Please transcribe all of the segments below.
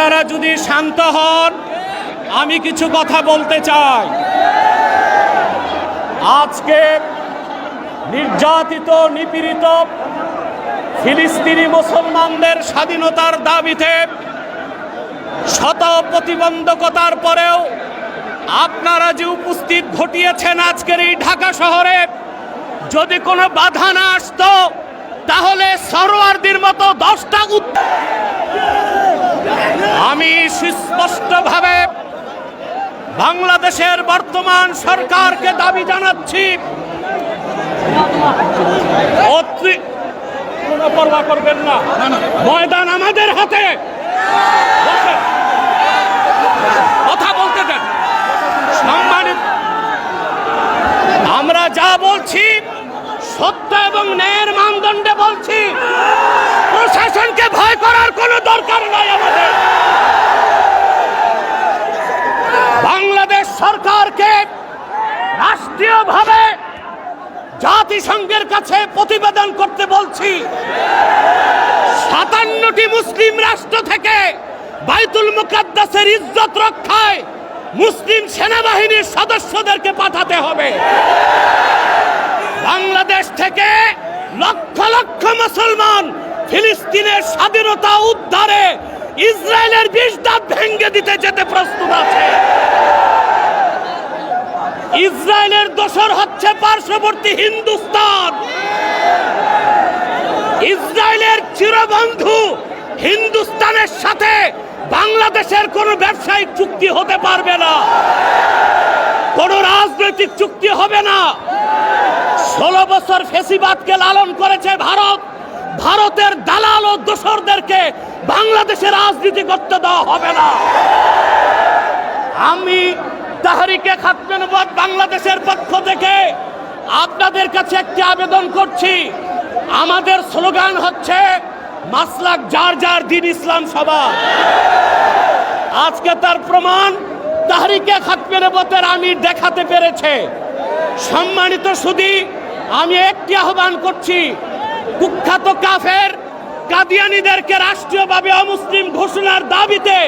আপনারা যদি শান্ত হন, আমি কিছু কথা বলতে চাই। আজকে নির্যাতিত, নিপীড়িত ফিলিস্তিনি মুসলমানদের স্বাধীনতার দাবিতে শত প্রতিবন্ধকতার পরেও আপনারা যে উপস্থিত ঘটিয়েছেন আজকের এই ঢাকা শহরে, যদি কোনো বাধা না আসতো, তাহলে সরোয়ারদের মতো দশটা উত্তর আমি সুস্পষ্টভাবে বাংলাদেশের বর্তমান সরকারকে দাবি জানাচ্ছি। কোনো পরোয়া করবেন না। ময়দান আমাদের হাতে। কথা বলতে দেন। সম্মানিত আমরা যা বলছি সত্য এবং ন্যায়ের মানদণ্ডে বলছি। প্রশাসনকে ভয় করার কোনো দরকার নাই আমাদের বাংলাদেশ সরকারকে রাষ্ট্রীয়ভাবে জাতিসংঘের কাছে প্রতিবেদন করতে বলছি। সাতান্নটি মুসলিম রাষ্ট্র থেকে বাইতুল মুকাদ্দাসের ইজ্জত রক্ষায় মুসলিম সেনাবাহিনীর সদস্যদেরকে পাঠাতে হবে। বাংলাদেশ থেকে লক্ষ লক্ষ মুসলমান ফিলিস্তিনের স্বাধীনতা উদ্ধারে ইসরায়েলের বিষ ভেঙ্গে দিতে যেতে প্রস্তুত আছে। ইসরায়েলের দোসর হচ্ছে পার্শ্ববর্তী হিন্দুস্তান। ইসরায়েলের চিরবন্ধু হিন্দুস্তানের সাথে বাংলাদেশের কোনো ব্যবসায়িক চুক্তি হতে পারবে না। কোনো রাজনৈতিক চুক্তি হবে না। ষোলো বছর ফেসিবাদকে লালন করেছে ভারত। ভারতের দালাল ও দোসরদেরকে বাংলাদেশে রাজনীতি করতে দেওয়া হবে না। আমি তাহারিকে খাতমেনবাদ বাংলাদেশের পক্ষ থেকে। আপনাদের কাছে একটি আবেদন করছি। আমাদের স্লোগান হচ্ছে, মাসলাক যার যার দিন ইসলাম সভা আজকে তার প্রমাণ, তাহারিকে খাতমেনবাদের আমি দেখাতে পেরেছে। সম্মানিত সুদী, আমি একটি আহ্বান করছি, কুখ্যাত কাফের কাদিয়ানিদেরকে রাষ্ট্রীয়ভাবে অমুসলিম ঘোষণার দাবিতে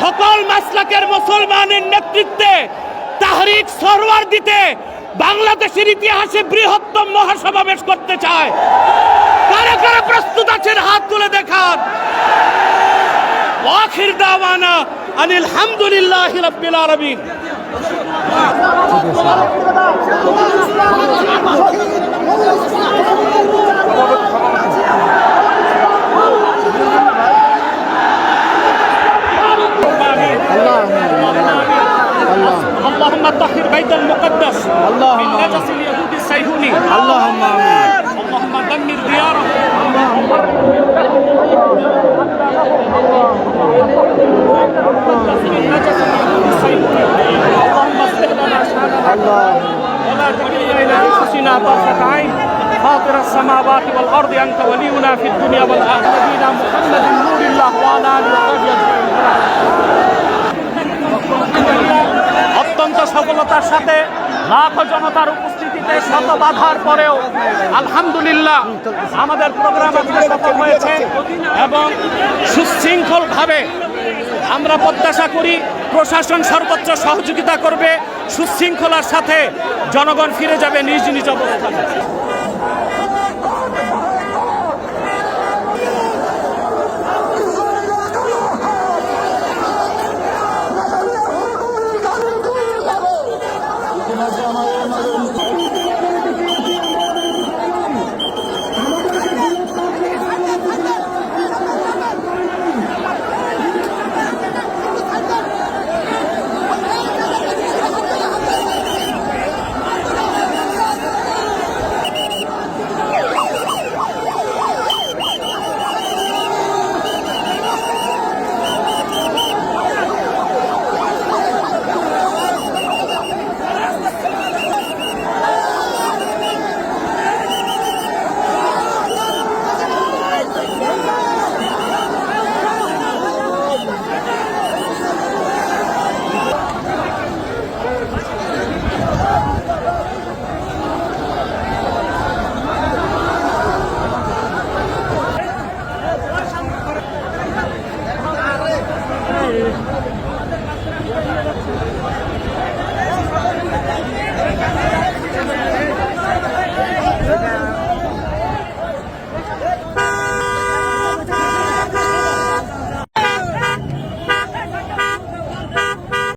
সকল মাসলাকের মুসলমানের নেতৃত্বে তাহরিক সরওয়ার দিতে বাংলাদেশের ইতিহাসে বৃহত্তম মহাসমাবেশ করতে চায়। কারা কারা প্রস্তুত আছেন হাত তুলে দেখান। আখির দাওয়ানা আনিল হামদুলিল্লাহ রাব্বিল আলামিন। السماوات والارض انت ولينا في الدنيا والاخره نبينا محمد نور الله وعلى اله وصحبه اجمعين অত্যন্ত সফলতার সাথে লাখো জনতার উপস্থিতিতে শত বাধার পরেও আলহামদুলিল্লাহ আমাদের প্রোগ্রাম আজকে সফল হয়েছে এবং সুশৃঙ্খলভাবে আমরা প্রত্যাশা করি প্রশাসন সর্বোচ্চ সহযোগিতা করবে সুশৃঙ্খলার সাথে জনগণ ফিরে যাবে নিজ নিজ অবস্থানে